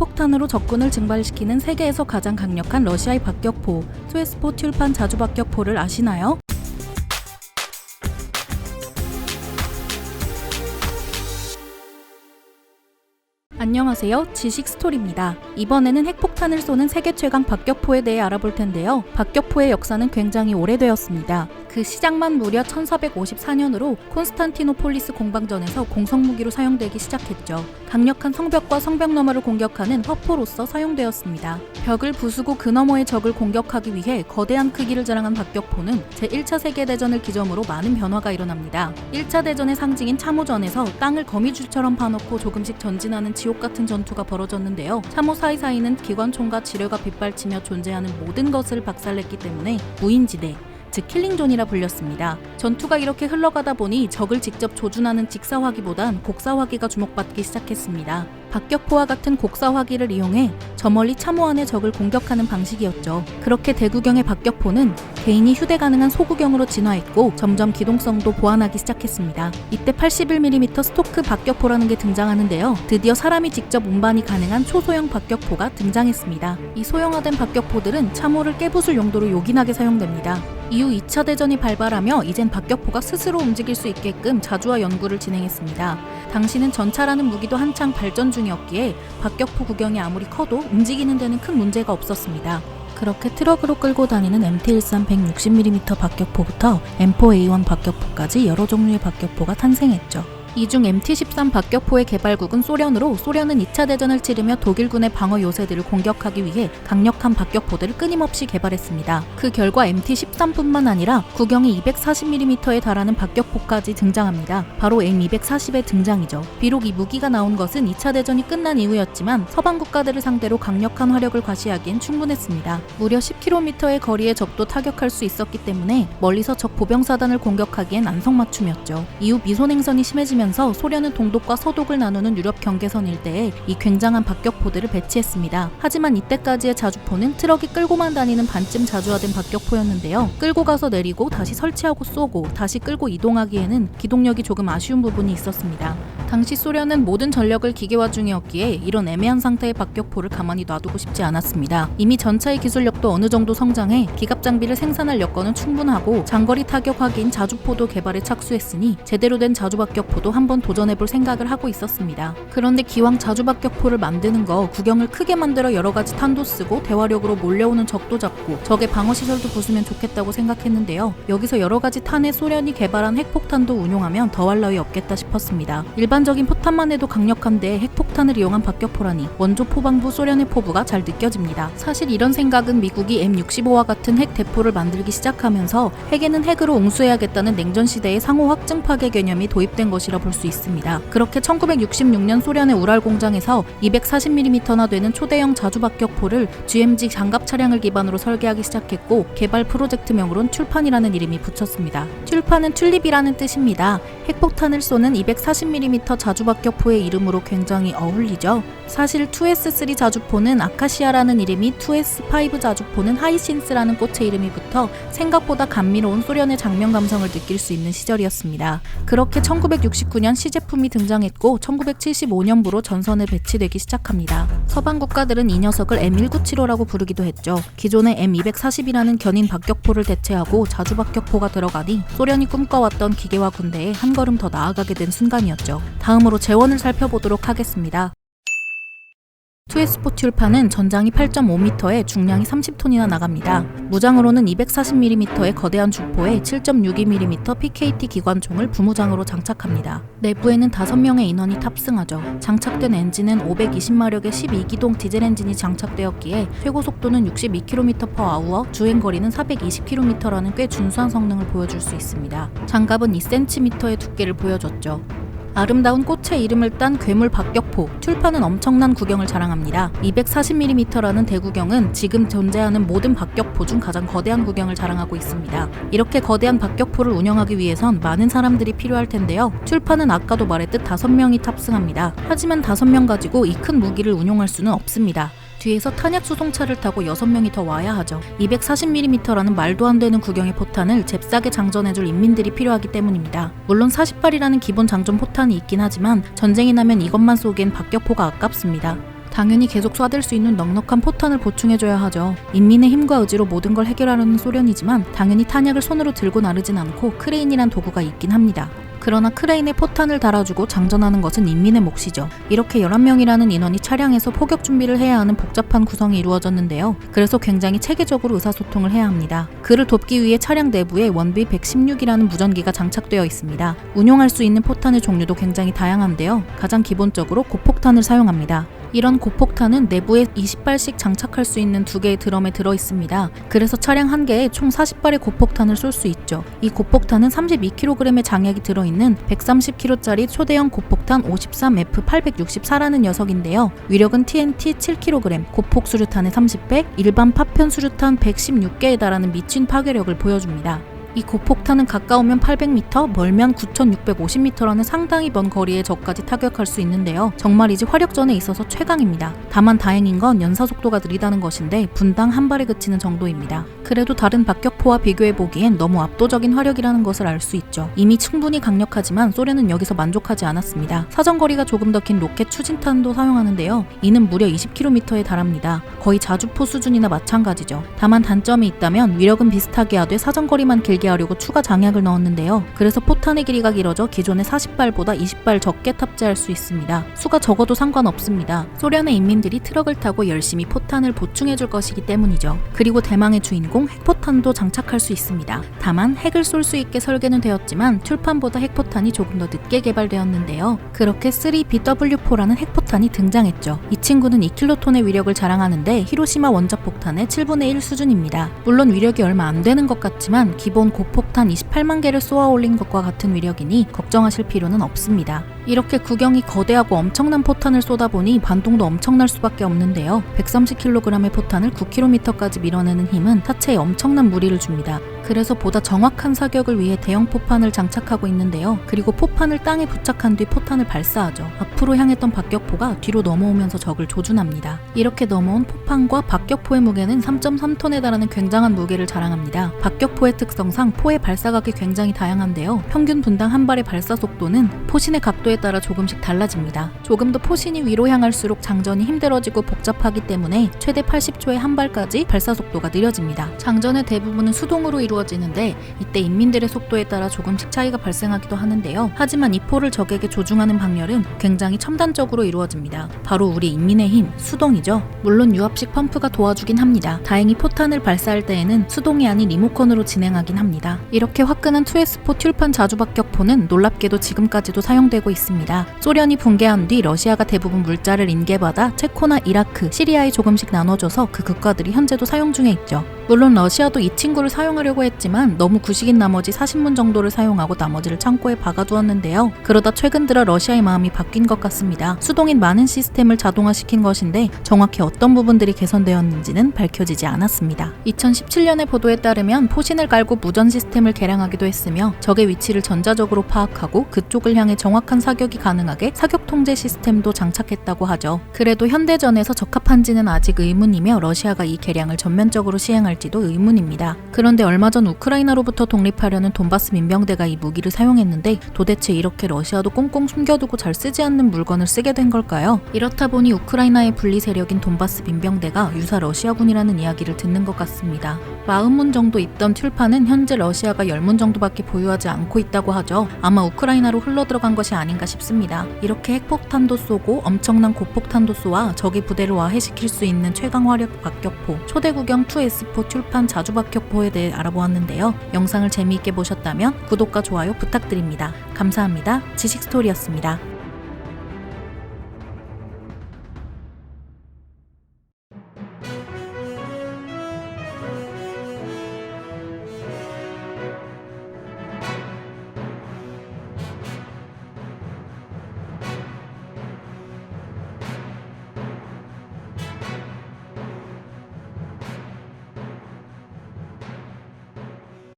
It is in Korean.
핵폭탄으로 적군을 증발시키는 세계에서 가장 강력한 러시아의 박격포, 투에스포 튤판 자주 박격포를 아시나요? 안녕하세요. 지식 스토리입니다. 이번에는 핵폭탄을 쏘는 세계 최강 박격포에 대해 알아볼 텐데요. 박격포의 역사는 굉장히 오래되었습니다. 그 시작만 무려 1454년으로 콘스탄티노폴리스 공방전에서 공성무기로 사용되기 시작했죠. 강력한 성벽과 성벽 너머를 공격하는 화포로서 사용되었습니다. 벽을 부수고 그 너머의 적을 공격하기 위해 거대한 크기를 자랑한 박격포는 제1차 세계대전을 기점으로 많은 변화가 일어납니다. 1차 대전의 상징인 참호전에서 땅을 거미줄처럼 파놓고 조금씩 전진하는 지옥 같은 전투가 벌어졌는데요. 참호 사이사이는 기관총과 지뢰가 빗발치며 존재하는 모든 것을 박살냈기 때문에 무인지대, 즉 킬링존이라 불렸습니다. 전투가 이렇게 흘러가다 보니 적을 직접 조준하는 직사화기보단 곡사화기가 주목받기 시작했습니다. 박격포와 같은 곡사화기를 이용해 저 멀리 참호 안의 적을 공격하는 방식이었죠. 그렇게 대구경의 박격포는 개인이 휴대 가능한 소구경으로 진화했고 점점 기동성도 보완하기 시작했습니다. 이때 81mm 스토크 박격포라는 게 등장하는데요. 드디어 사람이 직접 운반이 가능한 초소형 박격포가 등장했습니다. 이 소형화된 박격포들은 참호를 깨부술 용도로 요긴하게 사용됩니다. 이후 2차 대전이 발발하며 이젠 박격포가 스스로 움직일 수 있게끔 자주화 연구를 진행했습니다. 당시는 전차라는 무기도 한창 발전 중 이었기에 박격포 구경이 아무리 커도 움직이는 데는 큰 문제가 없었습니다. 그렇게 트럭으로 끌고 다니는 MT-13 160mm 박격포부터 M4A1 박격포까지 여러 종류의 박격포가 탄생했죠. 이중 MT-13 박격포의 개발국은 소련으로 소련은 2차 대전을 치르며 독일군의 방어 요새들을 공격하기 위해 강력한 박격포들을 끊임없이 개발했습니다. 그 결과 MT-13뿐만 아니라 구경이 240mm에 달하는 박격포까지 등장합니다. 바로 M240의 등장이죠. 비록 이 무기가 나온 것은 2차 대전이 끝난 이후였지만 서방 국가들을 상대로 강력한 화력을 과시하기엔 충분했습니다. 무려 10km의 거리의 적도 타격할 수 있었기 때문에 멀리서 적 보병사단을 공격하기엔 안성맞춤이었죠. 이후 미소냉전이 심해지 면서 소련은 동독과 서독을 나누는 유럽 경계선 일대에 이 굉장한 박격포들을 배치했습니다. 하지만 이때까지의 자주포는 트럭이 끌고만 다니는 반쯤 자주화된 박격포였는데요. 끌고 가서 내리고 다시 설치하고 쏘고 다시 끌고 이동하기에는 기동력이 조금 아쉬운 부분이 있었습니다. 당시 소련은 모든 전력을 기계화 중이었기에 이런 애매한 상태의 박격포를 가만히 놔두고 싶지 않았습니다. 이미 전차의 기술력도 어느 정도 성장해 기갑 장비를 생산할 여건은 충분하고 장거리 타격화기인 자주포도 개발에 착수했으니 제대로 된 자주박격포도 한번 도전해볼 생각을 하고 있었습니다. 그런데 기왕 자주박격포를 만드는 거 구경을 크게 만들어 여러 가지 탄도 쓰고 대화력으로 몰려오는 적도 잡고 적의 방어 시설도 부수면 좋겠다고 생각했는데요. 여기서 여러 가지 탄에 소련이 개발한 핵폭탄도 운용하면 더할 나위 없겠다 싶었습니다. 일반 적인 포탄만 해도 강력한데 핵폭탄을 이용한 박격포라니 원조 포방부 소련의 포부가 잘 느껴집니다. 사실 이런 생각은 미국이 M65와 같은 핵 대포를 만들기 시작하면서 핵에는 핵으로 옹수해야겠다는 냉전 시대의 상호 확증 파괴 개념이 도입된 것이라 볼 수 있습니다. 그렇게 1966년 소련의 우랄 공장에서 240mm나 되는 초대형 자주 박격포를 GMG 장갑 차량을 기반으로 설계하기 시작했고 개발 프로젝트명으로는 튤판이라는 이름이 붙였습니다. 튤판은 튤립이라는 뜻입니다. 핵폭탄을 쏘는 240mm 자주박 격포의 이름으로 굉장히 어울리죠. 사실 2S3 자주포는 아카시아라는 이름이 2S5 자주포는 하이신스라는 꽃의 이름이 붙어 생각보다 감미로운 소련의 장면 감성을 느낄 수 있는 시절이었습니다. 그렇게 1969년 시제품이 등장했고 1975년부로 전선에 배치되기 시작합니다. 서방 국가들은 이 녀석을 M1975라고 부르기도 했죠. 기존의 M240이라는 견인 박격포를 대체하고 자주박격포가 들어가니 소련이 꿈꿔왔던 기계화 군대에 한 걸음 더 나아가게 된 순간이었죠. 다음으로 재원을 살펴보도록 하겠습니다. 투에스포 튤판은 전장이 8.5m에 중량이 30톤이나 나갑니다. 무장으로는 240mm의 거대한 주포에 7.62mm PKT 기관총을 부무장으로 장착합니다. 내부에는 5명의 인원이 탑승하죠. 장착된 엔진은 520마력의 12기동 디젤 엔진이 장착되었기에 최고 속도는 62km/h와 주행 거리는 420km라는 꽤 준수한 성능을 보여줄 수 있습니다. 장갑은 2cm의 두께를 보여줬죠. 아름다운 꽃의 이름을 딴 괴물 박격포, 튤판은 엄청난 구경을 자랑합니다. 240mm라는 대구경은 지금 존재하는 모든 박격포 중 가장 거대한 구경을 자랑하고 있습니다. 이렇게 거대한 박격포를 운영하기 위해선 많은 사람들이 필요할 텐데요. 튤판은 아까도 말했듯 5명이 탑승합니다. 하지만 5명 가지고 이 큰 무기를 운용할 수는 없습니다. 뒤에서 탄약 수송차를 타고 6명이 더 와야 하죠. 240mm라는 말도 안 되는 구경의 포탄을 잽싸게 장전해줄 인민들이 필요하기 때문입니다. 물론 48이라는 기본 장전 포탄이 있긴 하지만 전쟁이 나면 이것만 쏘기엔 박격포가 아깝습니다. 당연히 계속 쏴댈 수 있는 넉넉한 포탄을 보충해줘야 하죠. 인민의 힘과 의지로 모든 걸 해결하려는 소련이지만 당연히 탄약을 손으로 들고 나르진 않고 크레인이란 도구가 있긴 합니다. 그러나 크레인에 포탄을 달아주고 장전하는 것은 인민의 몫이죠. 이렇게 11명이라는 인원이 차량에서 포격 준비를 해야 하는 복잡한 구성이 이루어졌는데요. 그래서 굉장히 체계적으로 의사소통을 해야 합니다. 그를 돕기 위해 차량 내부에 원비 116이라는 무전기가 장착되어 있습니다. 운용할 수 있는 포탄의 종류도 굉장히 다양한데요. 가장 기본적으로 고폭탄을 사용합니다. 이런 고폭탄은 내부에 20발씩 장착할 수 있는 두 개의 드럼에 들어 있습니다. 그래서 차량 한 개에 총 40발의 고폭탄을 쏠 수 있죠. 이 고폭탄은 32kg의 장약이 들어 있는 130kg짜리 초대형 고폭탄 53F864라는 녀석인데요. 위력은 TNT 7kg, 고폭 수류탄의 30배, 일반 파편 수류탄 116개에 달하는 미친 파괴력을 보여줍니다. 이 고폭탄은 가까우면 800m, 멀면 9650m라는 상당히 먼 거리의 적까지 타격할 수 있는데요. 정말이지 화력전에 있어서 최강입니다. 다만 다행인 건 연사 속도가 느리다는 것인데 분당 한 발에 그치는 정도입니다. 그래도 다른 박격포와 비교해 보기엔 너무 압도적인 화력이라는 것을 알 수 있죠. 이미 충분히 강력하지만 소련은 여기서 만족하지 않았습니다. 사정거리가 조금 더 긴 로켓 추진탄도 사용하는데요. 이는 무려 20km에 달합니다. 거의 자주포 수준이나 마찬가지죠. 다만 단점이 있다면 위력은 비슷하게 하되 사정거리만 길게 하려고 추가 장약을 넣었는데요. 그래서 포탄의 길이가 길어져 기존의 40발보다 20발 적게 탑재할 수 있습니다. 수가 적어도 상관없습니다. 소련의 인민들이 트럭을 타고 열심히 포탄을 보충해 줄 것이기 때문이죠. 그리고 대망의 주인공 핵포탄도 장착할 수 있습니다. 다만 핵을 쏠 수 있게 설계는 되었지만 툴판보다 핵포탄이 조금 더 늦게 개발되었는데요. 그렇게 3BW4라는 핵포탄이 등장했죠. 이 친구는 2킬로톤의 위력을 자랑하는데 히로시마 원자폭탄의 7분의 1 수준입니다. 물론 위력이 얼마 안 되는 것 같지만 기본 고폭탄 28만 개를 쏘아 올린 것과 같은 위력이니 걱정하실 필요는 없습니다. 이렇게 구경이 거대하고 엄청난 포탄을 쏟아보니 반동도 엄청날 수밖에 없는데요. 130kg의 포탄을 9km까지 밀어내는 힘은 타체에 엄청난 무리를 줍니다. 그래서 보다 정확한 사격을 위해 대형 포판을 장착하고 있는데요. 그리고 포판을 땅에 부착한 뒤 포탄을 발사하죠. 앞으로 향했던 박격포가 뒤로 넘어오면서 적을 조준합니다. 이렇게 넘어온 포판과 박격포의 무게는 3.3톤에 달하는 굉장한 무게를 자랑합니다. 박격포의 특성상 포의 발사각이 굉장히 다양한데요. 평균 분당 한 발의 발사 속도는 포신의 각도에 따라 조금씩 달라집니다. 조금 더 포신이 위로 향할수록 장전이 힘들어지고 복잡하기 때문에 최대 80초에 한 발까지 발사 속도가 느려집니다. 장전의 대부분은 수동으로 이루어지는데 이때 인민들의 속도에 따라 조금씩 차이가 발생하기도 하는데요. 하지만 이 포를 적에게 조중하는 방열은 굉장히 첨단적으로 이루어집니다. 바로 우리 인민의 힘, 수동이죠. 물론 유압식 펌프가 도와주긴 합니다. 다행히 포탄을 발사할 때에는 수동이 아닌 리모컨으로 진행하긴 합니다. 이렇게 화끈한 2S4 튤판 자주박격포는 놀랍게도 지금까지도 사용되고 있습니다. 소련이 붕괴한 뒤 러시아가 대부분 물자를 인계받아 체코나 이라크, 시리아에 조금씩 나눠줘서 그 국가들이 현재도 사용 중에 있죠. 물론 러시아도 이 친구를 사용하려고 했지만 너무 구식인 나머지 40문 정도를 사용하고 나머지를 창고에 박아두었는데요. 그러다 최근 들어 러시아의 마음이 바뀐 것 같습니다. 수동인 많은 시스템을 자동화시킨 것인데 정확히 어떤 부분들이 개선되었는지는 밝혀지지 않았습니다. 2017년의 보도에 따르면 포신을 깔고 무전 시스템을 개량하기도 했으며 적의 위치를 전자적으로 파악하고 그쪽을 향해 정확한 사격이 가능하게 사격 통제 시스템도 장착했다고 하죠. 그래도 현대전에서 적합한지는 아직 의문이며 러시아가 이 개량을 전면적으로 시행할 지도 의문입니다. 그런데 얼마 전 우크라이나로부터 독립하려는 돈바스 민병대가 이 무기를 사용했는데 도대체 이렇게 러시아도 꽁꽁 숨겨두고 잘 쓰지 않는 물건을 쓰게 된 걸까요? 이렇다 보니 우크라이나의 분리 세력인 돈바스 민병대가 유사 러시아군이라는 이야기를 듣는 것 같습니다. 40문 정도 있던 튤판은 현재 러시아가 10문 정도밖에 보유하지 않고 있다고 하죠. 아마 우크라이나로 흘러들어간 것이 아닌가 싶습니다. 이렇게 핵폭탄도 쏘고 엄청난 고폭탄도 쏘아 적의 부대를 와해시킬 수 있는 최강 화력 박격포, 초대 구경 2S4 튤판 자주 박격포에 대해 알아보았는데요. 영상을 재미있게 보셨다면 구독과 좋아요 부탁드립니다. 감사합니다. 지식스토리였습니다.